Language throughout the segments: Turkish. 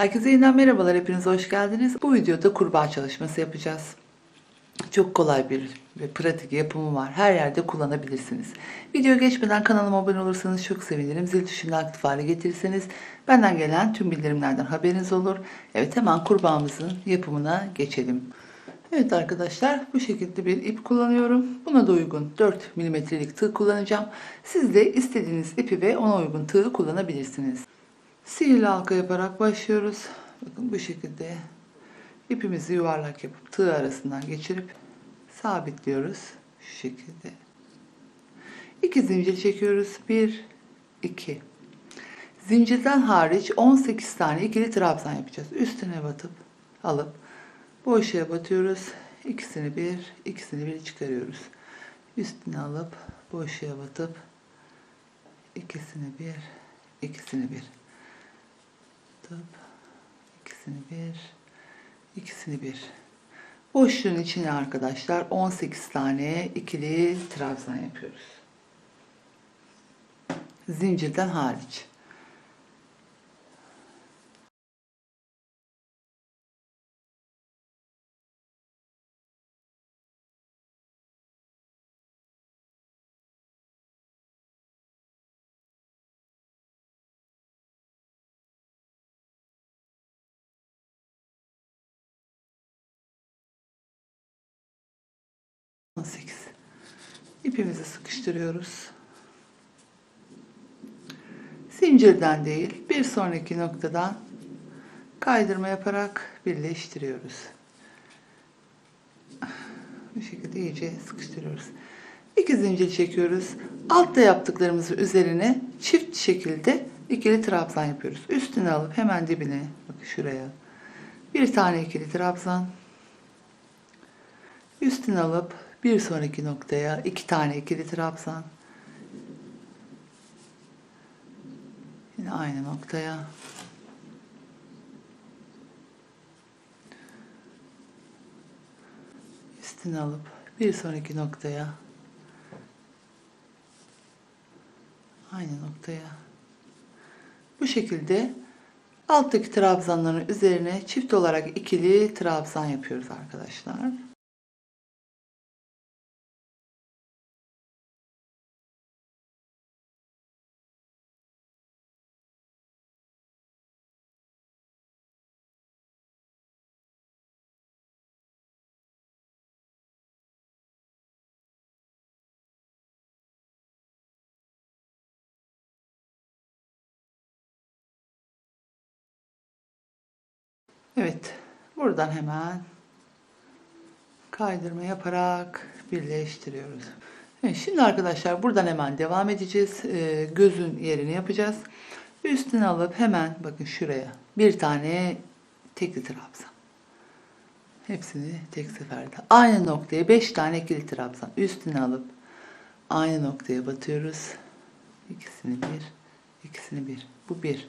Herkese yeniden merhabalar. Hepiniz hoş geldiniz. Bu videoda kurbağa çalışması yapacağız. Çok kolay bir ve pratik yapımı var. Her yerde kullanabilirsiniz. Video geçmeden kanalıma abone olursanız çok sevinirim. Zil tuşunu aktif hale getirirseniz benden gelen tüm bildirimlerden haberiniz olur. Evet hemen kurbağamızın yapımına geçelim. Evet arkadaşlar bu şekilde bir ip kullanıyorum. Buna da uygun 4 milimetrelik tığ kullanacağım. Siz de istediğiniz ipi ve ona uygun tığı kullanabilirsiniz. Sihirli halka yaparak başlıyoruz. Bakın bu şekilde ipimizi yuvarlak yapıp tığ arasından geçirip sabitliyoruz. Şu şekilde. İki zincir çekiyoruz. 1 2 Zincirden hariç 18 tane ikili trabzan yapacağız. Üstüne batıp alıp boşluğa batıyoruz. İkisini bir, ikisini bir çıkarıyoruz. Üstüne alıp boşluğa batıp ikisini bir, ikisini bir batıp ikisini bir, ikisini bir. Boşluğun içine arkadaşlar 18 tane ikili trabzan yapıyoruz. Zincirden hariç. On sekiz. İpimizi sıkıştırıyoruz. Zincirden değil, bir sonraki noktadan kaydırma yaparak birleştiriyoruz. Bu şekilde iyice sıkıştırıyoruz. İki zincir çekiyoruz. Altta yaptıklarımızın üzerine çift şekilde ikili trabzan yapıyoruz. Üstüne alıp hemen dibine, bakın şuraya. Bir tane ikili trabzan. Üstüne alıp bir sonraki noktaya iki tane ikili trabzan. Yine aynı noktaya. Üstüne alıp bir sonraki noktaya. Aynı noktaya. Bu şekilde alttaki trabzanların üzerine çift olarak ikili trabzan yapıyoruz arkadaşlar. Evet. Buradan hemen kaydırma yaparak birleştiriyoruz. Evet, şimdi arkadaşlar buradan hemen devam edeceğiz. Ee, gözün yerini yapacağız. Üstüne alıp hemen bakın şuraya bir tane tekli trabzan. Hepsini tek seferde. Aynı noktaya 5 tane ikili trabzan. Üstüne alıp aynı noktaya batıyoruz. İkisini bir, ikisini bir. Bu bir.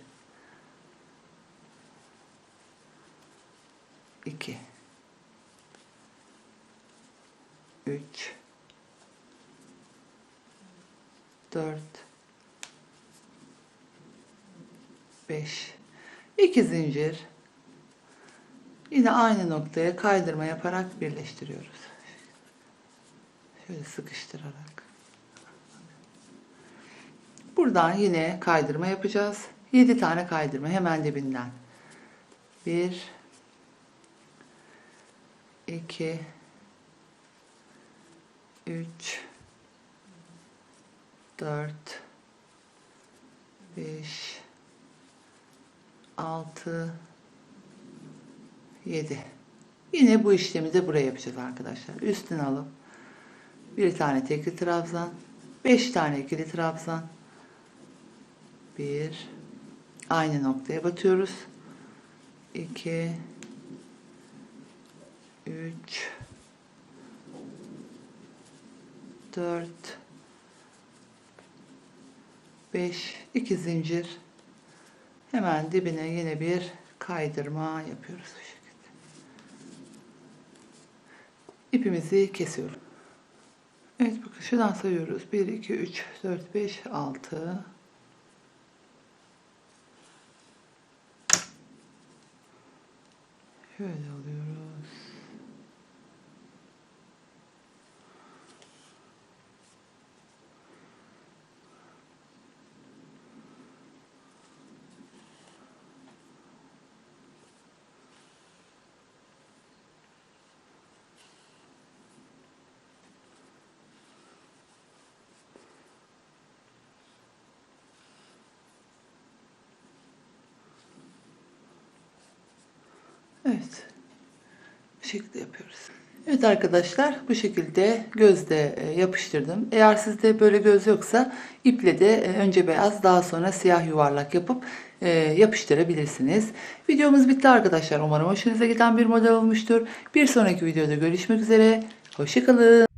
2 3 4 5 2 zincir yine aynı noktaya kaydırma yaparak birleştiriyoruz. Şöyle sıkıştırarak. Buradan yine kaydırma yapacağız. 7 tane kaydırma hemen dibinden. 1 2 3 4 5 6 7 Yine bu işlemi de buraya yapacağız arkadaşlar. Üstüne alıp bir tane tekli trabzan, 5 tane ikili trabzan, bir. Aynı noktaya batıyoruz. 2 3 4 5 2 zincir hemen dibine yine bir kaydırma yapıyoruz bu şekilde. İpimizi kesiyorum. Evet bakın şuradan sayıyoruz. 1 2 3 4 5 6 Şöyle alıyoruz. Evet. Bu şekilde yapıyoruz. Evet arkadaşlar bu şekilde gözde e, yapıştırdım. Eğer sizde böyle göz yoksa iple de e, önce beyaz daha sonra siyah yuvarlak yapıp e, yapıştırabilirsiniz. Videomuz bitti arkadaşlar. Umarım hoşunuza giden bir model olmuştur. Bir sonraki videoda görüşmek üzere. Hoşçakalın.